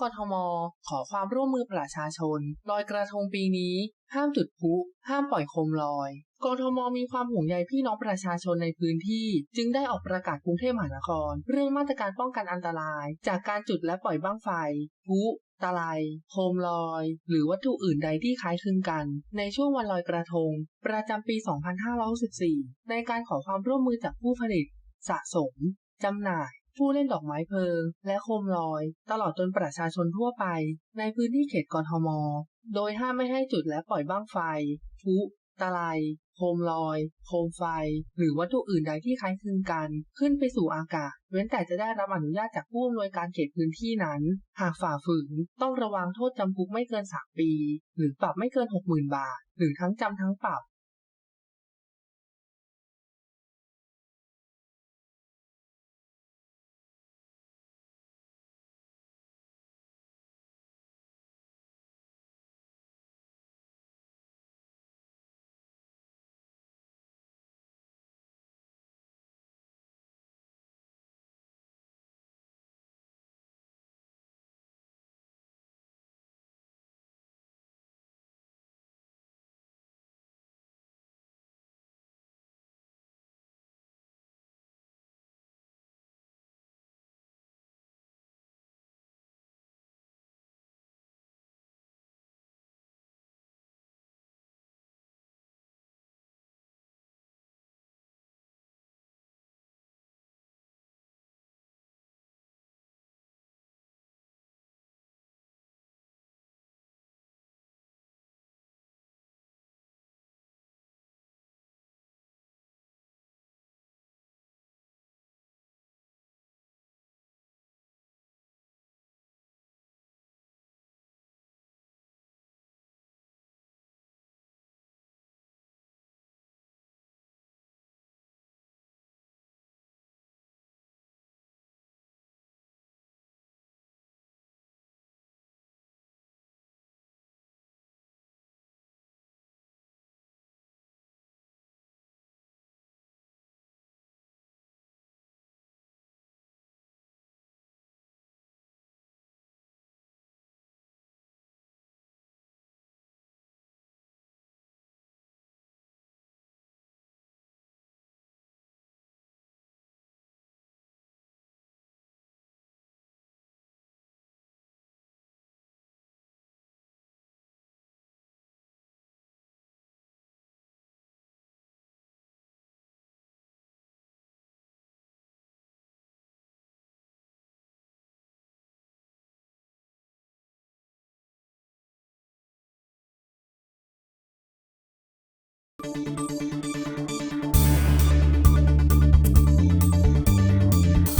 กทม ขอความร่วมมือประชาชน ลอยกระทงปีนี้ ห้ามจุดพลุห้ามปล่อยโคมลอย กทมมีความห่วงใยพี่น้องประชาชนในพื้นที่ จึงได้ออกประกาศกรุงเทพมหานคร เรื่องมาตรการป้องกันอันตราย จากการจุดและปล่อยบั้งไฟพลุตะไลโคมลอย หรือวัตถุอื่นใดที่คล้ายคลึงกัน ในช่วงวันลอยกระทง ประจำปี 2564 ในการขอความร่วมมือจากผู้ผลิต สะสมจำหน่าย ผู้เล่นดอกไม้เพลิง และโคมลอย ตลอดจนประชาชนทั่วไป ในพื้นที่เขตกรทม โดยห้ามไม่ให้จุดและปล่อยบ้างไฟพุตะไลโคมลอย โคมไฟ หรือวัตถุอื่นใดที่คล้ายคลึงกัน ขึ้นไปสู่อากาศ เว้นแต่จะได้รับอนุญาตจากผู้อำนวยการเขตพื้นที่นั้น หากฝ่าฝืน ต้องระวังโทษจำคุกไม่เกิน 3 ปี หรือปรับไม่เกิน 60,000 บาท หรือทั้งจำทั้งปรับ Thank you